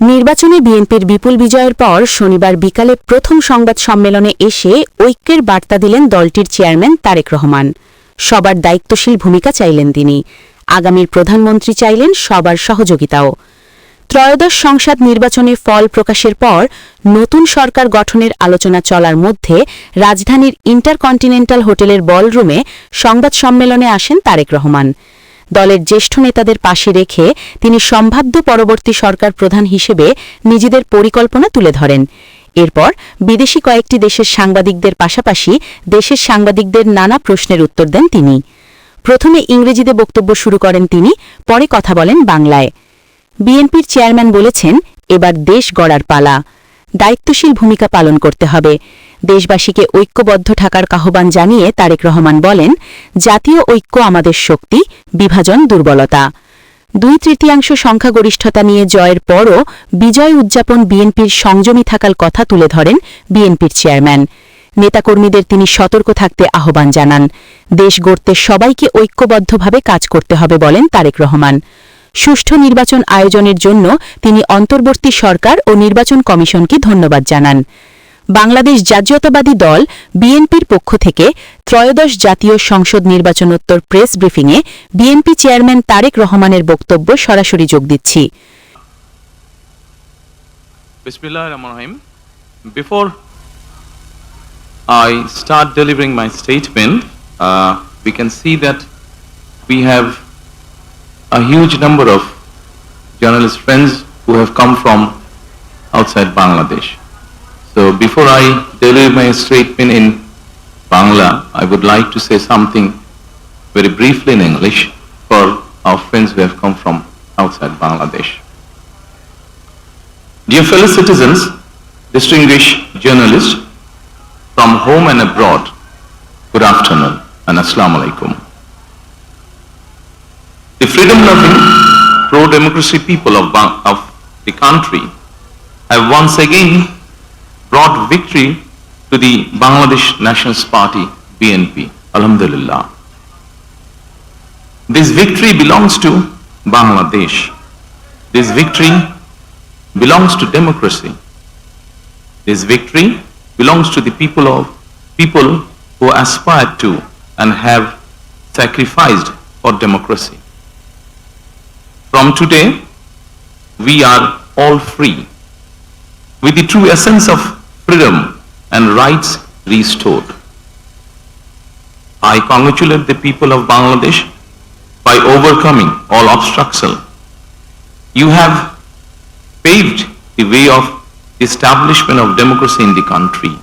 নির্বাচনে বিএনপির বিপুল বিজয়ের পর শনিবার বিকালে প্রথম সংবাদ সম্মেলনে এসে ঐক্যের বার্তা দিলেন দলটির চেয়ারম্যান তারেক রহমান। সবার দায়িত্বশীল ভূমিকা চাইলেন তিনি। আগামীর প্রধানমন্ত্রী চাইলেন সবার সহযোগিতাও। ত্রয়োদশ সংসদ নির্বাচনে ফল প্রকাশের পর নতুন সরকার গঠনের আলোচনা চলার মধ্যে রাজধানীর ইন্টারকন্টিনেন্টাল হোটেলের বলরুমে সংবাদ সম্মেলনে আসেন তারেক রহমান। দলের জ্যেষ্ঠ নেতাদের পাশে রেখে তিনি সম্ভাব্য পরবর্তী সরকার প্রধান হিসেবে নিজেদের পরিকল্পনা তুলে ধরেন। এরপর বিদেশি কয়েকটি দেশের সাংবাদিকদের পাশাপাশি দেশের সাংবাদিকদের নানা প্রশ্নের উত্তর দেন তিনি। প্রথমে ইংরেজিতে বক্তব্য শুরু করেন তিনি, পরে কথা বলেন বাংলায়। বিএনপির চেয়ারম্যান বলেছেন, এবার দেশ গড়ার পালা। দায়িত্বশীল ভূমিকা পালন করতে হবে। দেশবাসীকে ঐক্যবদ্ধ থাকার আহ্বান জানিয়ে তারেক রহমান বলেন, জাতীয় ঐক্য আমাদের শক্তি, বিভাজন দুর্বলতা। দুই তৃতীয়াংশ সংখ্যাগরিষ্ঠতা নিয়ে জয়ের পরও বিজয় উদযাপন বিএনপির সংযমী থাকার কথা তুলে ধরেন বিএনপির চেয়ারম্যান। নেতাকর্মীদের তিনি সতর্ক থাকতে আহ্বান জানান। দেশ গড়তে সবাইকে ঐক্যবদ্ধভাবে কাজ করতে হবে বলেন তারেক রহমান। সুষ্ঠু নির্বাচন আয়োজনের জন্য তিনি অন্তর্বর্তী সরকার ও নির্বাচন কমিশনকে ধন্যবাদ জানান। বাংলাদেশ জাতীয়তাবাদী দল বিএনপির পক্ষ থেকে ত্রয়োদশ জাতীয় সংসদ নির্বাচনোত্তর প্রেস ব্রিফিংয়ে বিএনপি চেয়ারম্যান তারেক রহমানের বক্তব্য সরাসরি যোগ দিচ্ছি। I start delivering my statement, uh, we can see that we have a huge number of journalist friends who have come from outside Bangladesh. So before I deliver my statement in Bangla, I would like to say something very briefly in English for our friends who have come from outside Bangladesh. Dear fellow citizens, distinguished journalists from home and abroad, good afternoon and assalamu alaikum. The freedom-loving, pro-democracy people of, of the country have once again brought victory to the Bangladesh Nationalist Party, BNP. Alhamdulillah. This victory belongs to Bangladesh. This victory belongs to democracy. This victory belongs to the people of people who aspire to and have sacrificed for democracy. From today, we are all free with the true essence of freedom and rights restored. I congratulate the people of Bangladesh by overcoming all obstructions. You have paved the way of establishment of democracy in the country.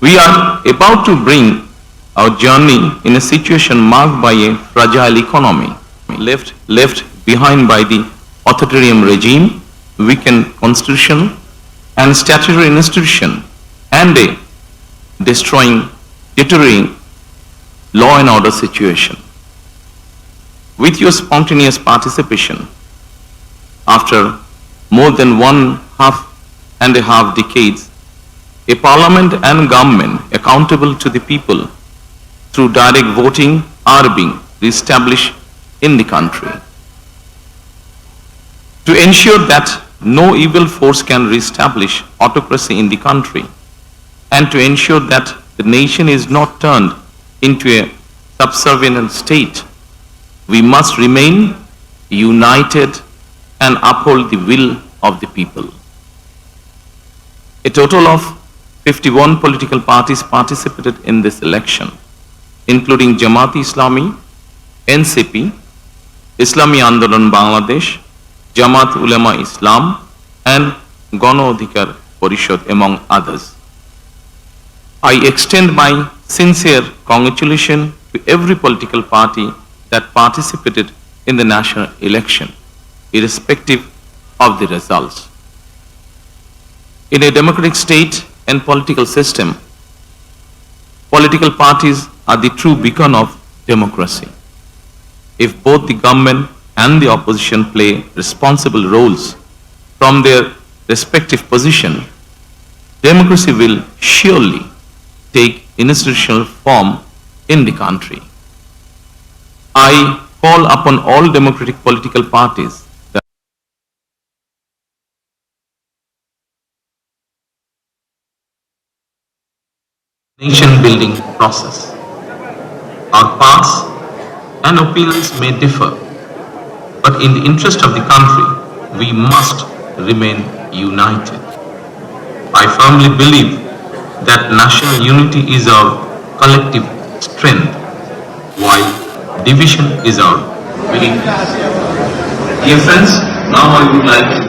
We are about to bring our journey in a situation marked by a fragile economy, left, left behind by the authoritarian regime, weakened constitution and statutory institution, and a destroying, deteriorating law and order situation. With your spontaneous participation, after more than one half and a half decades, a parliament and government accountable to the people through direct voting are being reestablished in the country. To ensure that no evil force can re-establish autocracy in the country and to ensure that the nation is not turned into a subservient state, we must remain united and uphold the will of the people. A total of 51 political parties participated in this election, including Jamaat Islami, NCP, Islami Andolan Bangladesh, Jamaat Ulema Islam, and Gano Adhikar Parishad, among others. I extend my sincere congratulations to every political party that participated in the national election, irrespective of the results. In a democratic state and political system, political parties are the true beacon of democracy. If both the government and the opposition play responsible roles from their respective position, democracy will surely take institutional form in the country. I call upon all democratic political parties that nation building process. Our paths and opinions may differ, but in the interest of the country, we must remain united. I firmly believe that national unity is our collective strength, while division is our weakness. Dear friends, now I would like to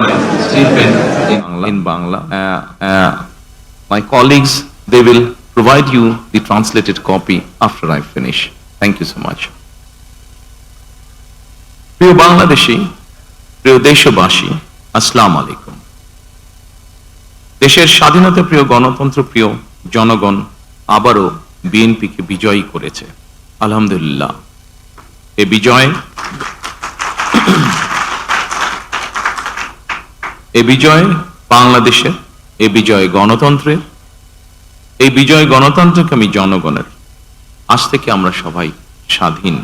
my statement in Bangla. In Bangla. Uh, uh, my colleagues, they will provide you the translated copy after I finish. Thank you so much. প্রিয় বাংলাদেশী প্রিয় দেশবাসী আসসালাম আলাইকুম দেশের স্বাধীনতা প্রিয় গণতন্ত্র প্রিয় জনগণ আবারও বিএনপিকে বিজয়ী করেছে আলহামদুলিল্লাহ এ বিজয় এ বিজয় বাংলাদেশের, এ বিজয় গণতন্ত্রের এই বিজয় গণতন্ত্রকে আমি জনগণের। আজ থেকে আমরা সবাই স্বাধীন।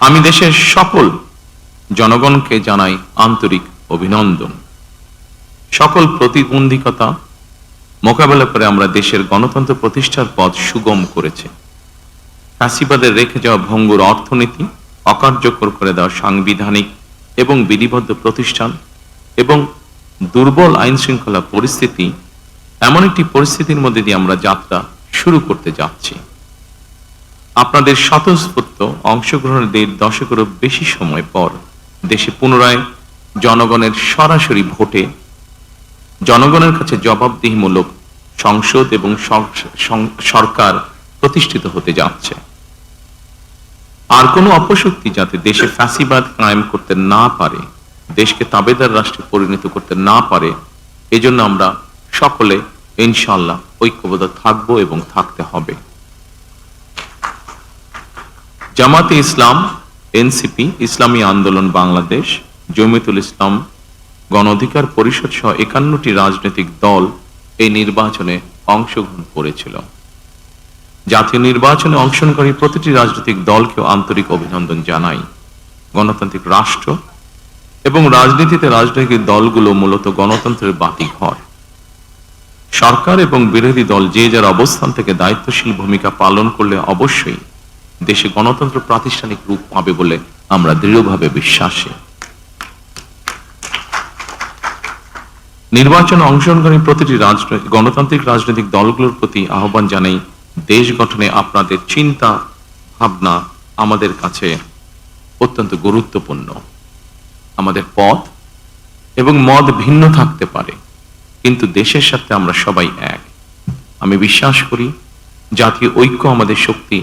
আমি দেশের সকল জনগণকে জানাই আন্তরিক অভিনন্দন। সকল প্রতিবন্ধকতা মোকাবেলা করে আমরা দেশের গণতন্ত্র প্রতিষ্ঠার পথ সুগম করেছে। ফ্যাসিবাদের রেখে যাওয়া ভঙ্গুর অর্থনীতি, অকার্যকর করে দেওয়া সাংবিধানিক এবং বিধিবদ্ধ প্রতিষ্ঠান এবং দুর্বল আইন শৃঙ্খলা পরিস্থিতি এমন একটি পরিস্থিতির মধ্যে দিয়ে আমরা যাত্রা শুরু করতে যাচ্ছি। আপনাদের স্বতঃস্ফূর্ত অংশগ্রহণের দেড় দশকেরও বেশি সময় পর দেশে পুনরায় জনগণের সরাসরি ভোটে জনগণের কাছে জবাবদিহিমূলক সংসদ এবং সরকার প্রতিষ্ঠিত হতে যাচ্ছে। আর কোনো অপশক্তি যাতে দেশে ফ্যাসিবাদ কায়েম করতে না পারে দেশকে তাবেদার রাষ্ট্রে পরিণত করতে না পারে, এজন্য আমরা সকলে ইনশাল্লাহ ঐক্যবদ্ধ থাকব এবং থাকতে হবে। জামাতে ইসলাম, এনসিপি, ইসলামী আন্দোলন বাংলাদেশ, জমিতুল ইসলাম, গণ অধিকার পরিষদ সহ একান্নটি রাজনৈতিক দল এই নির্বাচনে অংশগ্রহণ করেছিল। জাতীয় নির্বাচনে অংশগ্রহণকারী প্রতিটি রাজনৈতিক দলকেও আন্তরিক অভিনন্দন জানাই। গণতান্ত্রিক রাষ্ট্র এবং রাজনীতিতে রাজনৈতিক দলগুলো মূলত গণতন্ত্রের বাতি ঘর। সরকার এবং বিরোধী দল যে যার অবস্থান থেকে দায়িত্বশীল ভূমিকা পালন করলে অবশ্যই দেশে গণতন্ত্র প্রাতিষ্ঠানিক রূপ পাবে বলে আমরা দৃঢ়ভাবে বিশ্বাসী। নির্বাচনে অংশগ্রহণকারী প্রতিটি রাজনৈতিক গণতান্ত্রিক রাজনৈতিক দলগুলোর প্রতি আহ্বান জানাই, দেশ গঠনে আপনাদের চিন্তা, ভাবনা আমাদের কাছে অত্যন্ত গুরুত্বপূর্ণ। আমাদের পথ এবং মত ভিন্ন থাকতে পারে, কিন্তু দেশের সাথে আমরা সবাই এক। আমি বিশ্বাস করি, জাতীয় ঐক্য আমাদের শক্তি,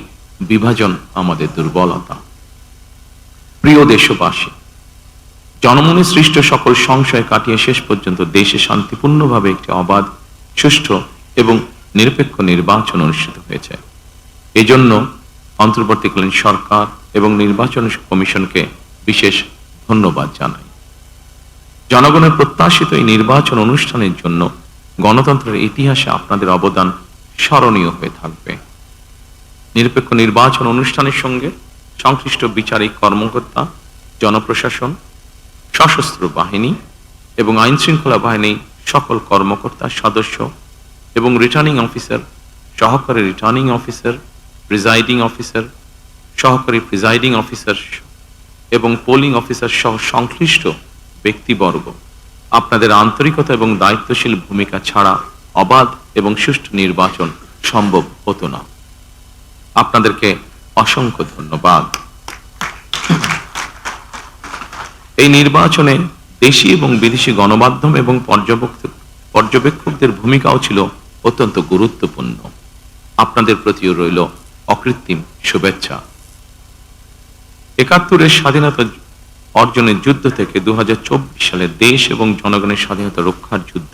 বিভাজন আমাদের দুর্বলতা। প্রিয় দেশবাসী, জনমনে সৃষ্ট সকল সংশয় কাটিয়ে শেষ পর্যন্ত দেশে শান্তিপূর্ণভাবে একটি অবাধ, সুষ্ঠু এবং নিরপেক্ষ নির্বাচন অনুষ্ঠিত হয়েছে। এজন্য অন্তর্বর্তীকালীন সরকার এবং নির্বাচন কমিশনকে বিশেষ ধন্যবাদ জানাই। জনগণের প্রত্যাশিত এই নির্বাচন অনুষ্ঠানের জন্য গণতন্ত্রের ইতিহাসে আপনাদের অবদান স্মরণীয় হয়ে থাকবে। নিরপেক্ষ নির্বাচন অনুষ্ঠানের সঙ্গে সংশ্লিষ্ট বিচারিক কর্মকর্তা, জনপ্রশাসন, সশস্ত্র বাহিনী এবং আইন শৃঙ্খলা বাহিনী সকল কর্মকর্তা সদস্য এবং রিটার্নিং অফিসার সহকারী রিটার্নিং অফিসার প্রিজাইডিং অফিসার সহকারী প্রিজাইডিং অফিসার এবং পোলিং অফিসার সহ সংশ্লিষ্ট ব্যক্তিবর্গ। আপনাদের আন্তরিকতা এবং দায়িত্বশীল ভূমিকা ছাড়া অবাধ এবং সুষ্ঠু নির্বাচন সম্ভব হতো না। আপনাদেরকে অসংখ্য ধন্যবাদ। এই নির্বাচনে দেশি এবং বিদেশি গণমাধ্যম এবং পর্যবেক্ষক পর্যবেক্ষকদের ভূমিকাও ছিল অত্যন্ত গুরুত্বপূর্ণ। আপনাদের প্রতিও রইল অকৃত্রিম শুভেচ্ছা। একাত্তরের স্বাধীনতা অর্জনের যুদ্ধ থেকে দু হাজার চব্বিশ সালে দেশ এবং জনগণের স্বাধীনতা রক্ষার যুদ্ধ।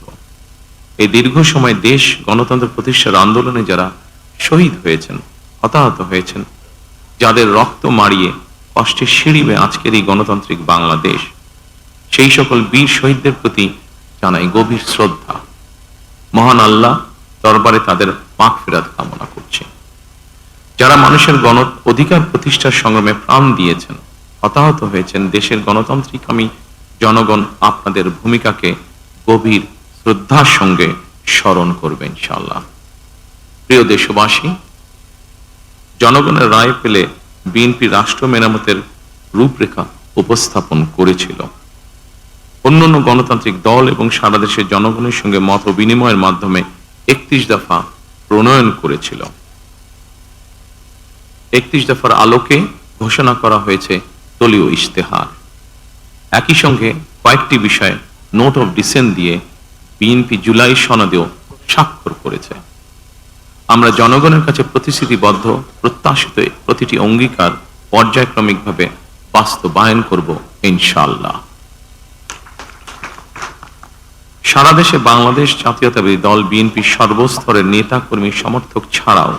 এই দীর্ঘ সময় দেশ গণতন্ত্র প্রতিষ্ঠার আন্দোলনে যারা শহীদ হয়েছেন, হতাহত হয়েছেন, যাদের রক্ত মারিয়ে কষ্টে সিঁড়িবে আজকের এই গণতান্ত্রিক বাংলাদেশ, সেই সকল বীর শহীদদের প্রতি জানাই গভীর শ্রদ্ধা। মহান আল্লাহ দরবারে তাদের পাক ফেরাত কামনা করছি যারা মানুষের গণ অধিকার প্রতিষ্ঠার সংগ্রামে প্রাণ দিয়েছেন, হতাহত হয়েছেন, দেশের গণতান্ত্রিক আমি জনগণ আপনাদের ভূমিকাকে গভীর শ্রদ্ধার সঙ্গে স্মরণ করবে ইনশাল্লাহ প্রিয় দেশবাসী, জনগণের রায় পেলে বিএনপি রাষ্ট্র মেরামতের রূপরেখা উপস্থাপন করেছিল। অন্যান্য গণতান্ত্রিক দল এবং সারা দেশের জনগণের সঙ্গে মত বিনিময়ের মাধ্যমে একত্রিশ দফা প্রণয়ন করেছিল। একত্রিশ দফার আলোকে ঘোষণা করা হয়েছে দলীয় ইশতেহার। একই সঙ্গে কয়েকটি বিষয়ে নোট অফ ডিসেন্ট দিয়ে বিএনপি জুলাই সনদেও স্বাক্ষর করেছে। আমরা জনগণের কাছে প্রতিশ্রুতিবদ্ধ, প্রত্যাশিত প্রতিটি অঙ্গীকার পর্যায়ক্রমিকভাবে বাস্তবায়ন করব ইনশাল্লাহ সারা দেশে বাংলাদেশ জাতীয়তাবাদী দল বিএনপি সর্বস্তরের নেতা কর্মী সমর্থক ছাড়াও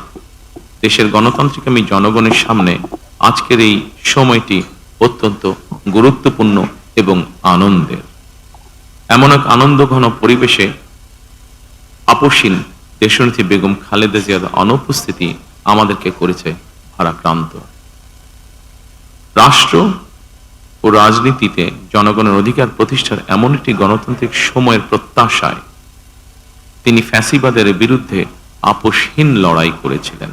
দেশের গণতান্ত্রিকামী জনগণের সামনে আজকের এই সময়টি অত্যন্ত গুরুত্বপূর্ণ এবং আনন্দের। এমন এক আনন্দঘন পরিবেশে আপসীন দেশনেত্রী বেগম খালেদা জিয়ার অনুপস্থিতি আমাদেরকে করেছে ভারাক্রান্ত। রাষ্ট্র ও রাজনীতিতে জনগণের অধিকার প্রতিষ্ঠার এমন একটি গণতান্ত্রিক সময়ের প্রত্যাশায় তিনি ফ্যাসিবাদের বিরুদ্ধে আপোষহীন লড়াই করেছিলেন।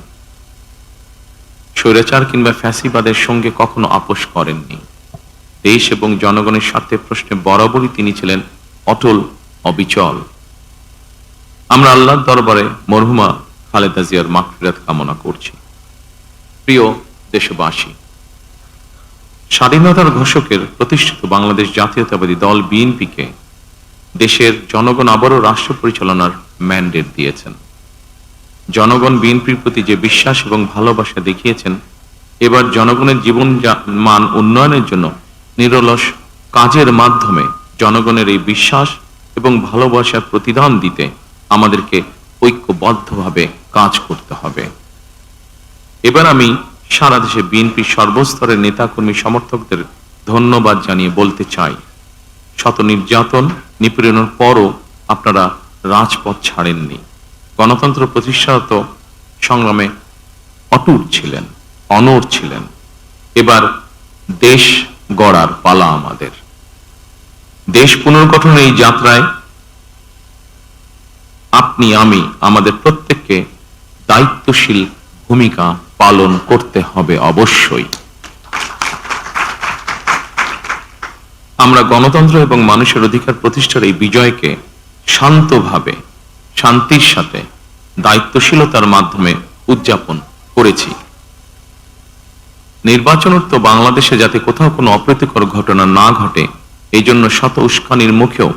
স্বৈরাচার কিংবা ফ্যাসিবাদের সঙ্গে কখনো আপোষ করেননি। দেশ এবং জনগণের স্বার্থে প্রশ্নে বরাবরই তিনি ছিলেন অটল, অবিচল। আমরা আল্লাহর দরবারে মরহুমা খালেদা জিয়ার মাগফিরাত কামনা করছি। প্রিয় দেশবাসী, স্বাধীনতার ঘোষকের প্রতিষ্ঠিত বাংলাদেশ জাতীয়তাবাদী দল বিএনপিকে দেশের জনগণ আবারও রাষ্ট্র পরিচালনার ম্যান্ডেট দিয়েছেন। জনগণ বিএনপির প্রতি যে বিশ্বাস এবং ভালোবাসা দেখিয়েছেন, এবার জনগণের জীবন মান উন্নয়নের জন্য নিরলস কাজের মাধ্যমে জনগণের এই বিশ্বাস এবং ভালোবাসার প্রতিদান দিতে আমাদেরকে ঐক্যবদ্ধভাবে কাজ করতে হবে। এবার আমি সারা দেশে বিএনপির সর্বস্তরের নেতাকর্মী সমর্থকদের ধন্যবাদ জানিয়ে বলতে চাই। শত নির্যাতন নিপীড়নের পরও আপনারা রাজপথ ছাড়েননি। গণতন্ত্র প্রতিষ্ঠাত সংগ্রামে অটুট ছিলেন, অনড় ছিলেন। এবার দেশ গড়ার পালা আমাদের। দেশ পুনর্গঠনের এই যাত্রায় আপনি, আমি, আমাদের প্রত্যেককে দায়িত্বশীল ভূমিকা পালন করতে হবে অবশ্যই। আমরা গণতন্ত্র এবং মানুষের অধিকার প্রতিষ্ঠার এই বিজয়কে শান্তভাবে শান্তির সাথে, দায়িত্বশীলতার মাধ্যমে উদযাপন করেছি। নির্বাচনোত্তর বাংলাদেশে যাতে কোথাও কোনো অপ্রীতিকর ঘটনা না ঘটে এই জন্য শত উস্কানির মুখেও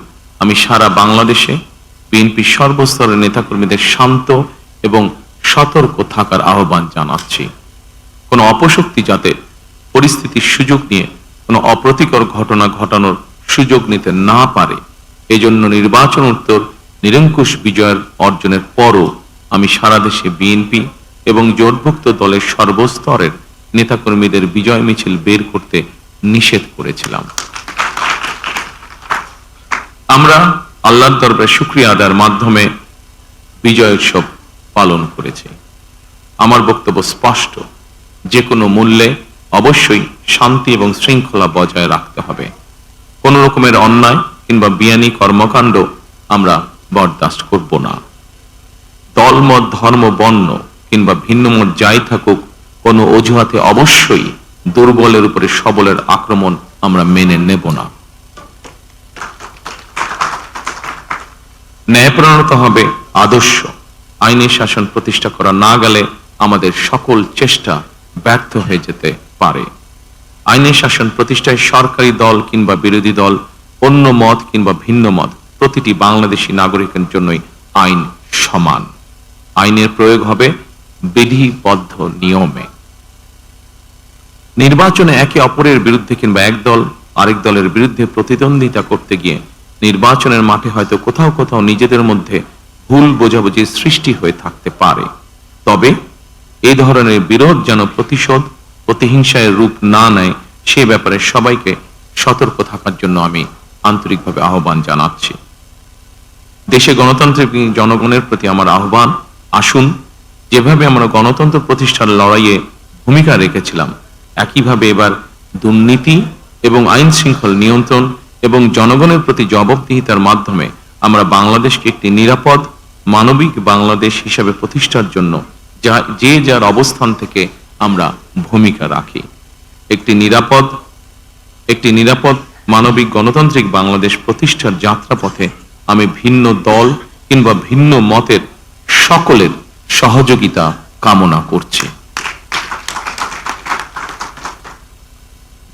আমি সারা বাংলাদেশে বিএনপি সর্বস্তরের নেতাকর্মীদের শান্ত এবং সতর্ক থাকার আহ্বান জানাচ্ছি। কোনো অপশক্তি যাতে পরিস্থিতির সুযোগ নিয়ে কোনো অপ্রীতিকর ঘটনা ঘটানোর সুযোগ নিতে না পারে, এজন্য নির্বাচন উত্তর নিরঙ্কুশ বিজয়ের অর্জনের পরও আমি সারা দেশে বিএনপি এবং জোটভুক্ত দলের সর্বস্তরের নেতাকর্মীদের বিজয় মিছিল বের করতে নিষেধ করেছিলাম। আমরা আল্লাহর দরবারে শুক্রিয়া আদার মাধ্যমে বিজয় উৎসব পালন করেছি। আমার বক্তব্য স্পষ্ট। যে কোনো মূল্যে অবশ্যই শান্তি এবং শৃঙ্খলা বজায় রাখতে হবে। কোনো রকমের অন্যায় কিংবা বিয়ানি কর্মকাণ্ড আমরা বরদাস্ত করব না। দলমত ধর্ম বর্ণ কিংবা ভিন্নমত যাই থাকুক, কোনো অজুহাতে অবশ্যই দুর্বলের উপরে সবলের আক্রমণ আমরা মেনে নেব না। ন্যায়প্রণতা হবে আদর্শ। আইনের শাসন প্রতিষ্ঠা করা না গেলে আমাদের সকল চেষ্টা ব্যর্থ হয়ে যেতে পারে। আইনের শাসন প্রতিষ্ঠায় সরকারি দল কিংবা বিরোধী দল, অন্য মত কিংবা ভিন্ন মত প্রতিটি বাংলাদেশী নাগরিকের জন্যই আইন সমান। আইনের প্রয়োগ হবে বিধিবদ্ধ নিয়মে। নির্বাচনে একে অপরের বিরুদ্ধে কিংবা এক দল আরেক দলের বিরুদ্ধে প্রতিদ্বন্দ্বিতা করতে গিয়ে নির্বাচনের মাঠে হয়তো কোথাও কোথাও নিজেদের মধ্যে ভুল বোঝাবুঝির সৃষ্টি হয়ে থাকতে পারে। তবে এই ধরনের বিরোধ যেন প্রতিশোধ, প্রতিহিংসায় রূপ না নেয়, সে ব্যাপারে সবাইকে সতর্ক থাকার জন্য আমি আন্তরিকভাবে আহ্বান জানাচ্ছি। দেশে গণতান্ত্রিক জনগণের প্রতি আমার আহ্বান, আসুন, যেভাবে আমরা গণতন্ত্র প্রতিষ্ঠার লড়াইয়ে ভূমিকা রেখেছিলাম, একইভাবে এবার দুর্নীতি এবং আইন শৃঙ্খল নিয়ন্ত্রণ এবং জনগণের প্রতি জবাবদিহিতার মাধ্যমে আমরা বাংলাদেশকে একটি নিরাপদ, মানবিক বাংলাদেশ হিসাবে প্রতিষ্ঠার জন্য যা, যে যার অবস্থান থেকে আমরা ভূমিকা রাখি। একটি নিরাপদ একটি নিরাপদ, মানবিক, গণতান্ত্রিক বাংলাদেশ প্রতিষ্ঠার যাত্রাপথে আমি ভিন্ন দল কিংবা ভিন্ন মতের সকলের সহযোগিতা কামনা করছি।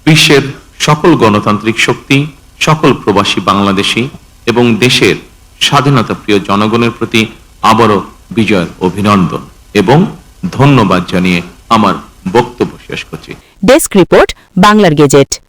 বিশ্বের সকল গণতান্ত্রিক শক্তি, সকল প্রবাসী বাংলাদেশী এবং দেশের স্বাধীনতা প্রিয় জনগণের প্রতি আবারও বিজয়ের অভিনন্দন এবং ধন্যবাদ জানিয়ে আমার বক্তব্য শেষ করছি। ডেস্ক রিপোর্ট, বাংলার গেজেট।